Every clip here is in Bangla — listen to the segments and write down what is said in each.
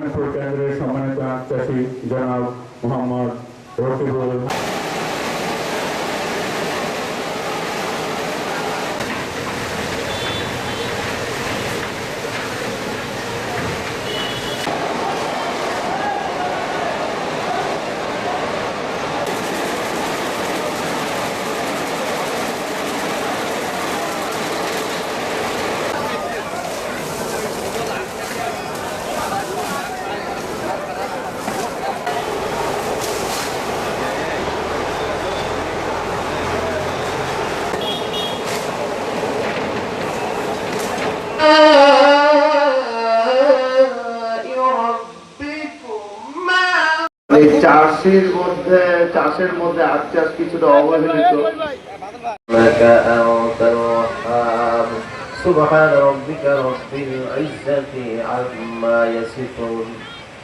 কেন্দ্রের সম্মানিত চাষী জনাব মোহাম্মদ রকিবুল এই চাষের মধ্যে চাষের মধ্যে আখ চাষ কিছুটা অবহেলিত لك أنت الوهاب سبحان ربك رب العزة عما يصفون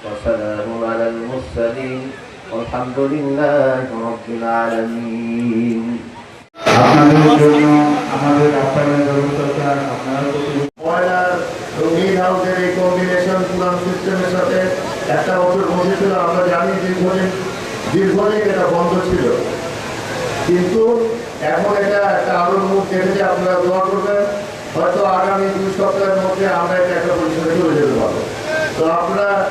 وسلام على المرسلين والحمد لله رب العالمين আপনাদের জন্য আমাদের আপ্যায়নের একটা বছর বসেছিল আমরা জানি দীর্ঘদিন দীর্ঘদিন এটা বন্ধ ছিল। কিন্তু এখন এটা একটা আলোর মুখ দেখেছে আপনারা দোয়া করবেন, হয়তো আগামী দুই সপ্তাহের মধ্যে আমরা এটা একটা পরিসরে চলে যেতে পারব। তো আপনারা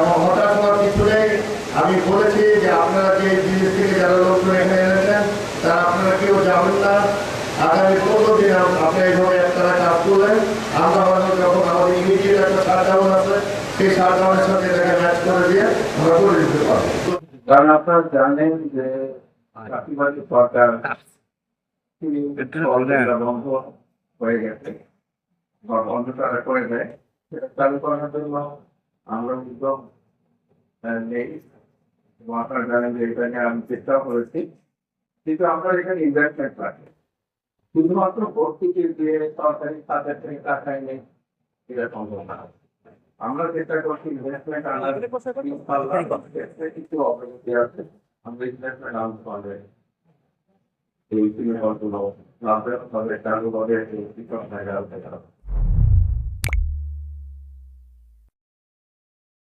হঠাৎ হওয়ার কিছু নেই আমি বলেছি যে আপনারা যে জিনিস থেকে যারা লোকজন এখানে এনেছেন, তারা আপনারা কেউ যাবেন না। আগামী পনেরো দিন আপ- আপনি এইভাবে একটানা কাজ করলেন আমরা আমাদের যখন আমাদের ইমিডিয়েট একটা শাটডাউন আছে সেই শাটডাউনের সাথে এটাকে ম্যাচ করে দিয়ে আমরা করে দিতে পারব। কারণ আপনারা জানেন যে চাকরিবাদী সরকার বন্ধ হয়ে গেছে বা বন্ধ তারা করে দেয় সেটা চালু করার জন্য আমরা উদ্যোগ নেই এবং আপনারা জানেন যে এটা নিয়ে আমি চেষ্টাও করেছি। কিন্তু আমরা এখানে ইনভেস্টমেন্ট রাখি শুধুমাত্র ভর্তিকে দিয়ে সরকারি তাদের থেকে টাকা এনে এটা সম্ভব না। আমরা চেষ্টা করছি ইনভেস্টমেন্ট আনার কিছু অগ্রগতি আছে। আমরা ইনভেস্টমেন্ট আনতে পারবে এই তিন বছর লাভের চালু হবে এই কৃষক জায়গা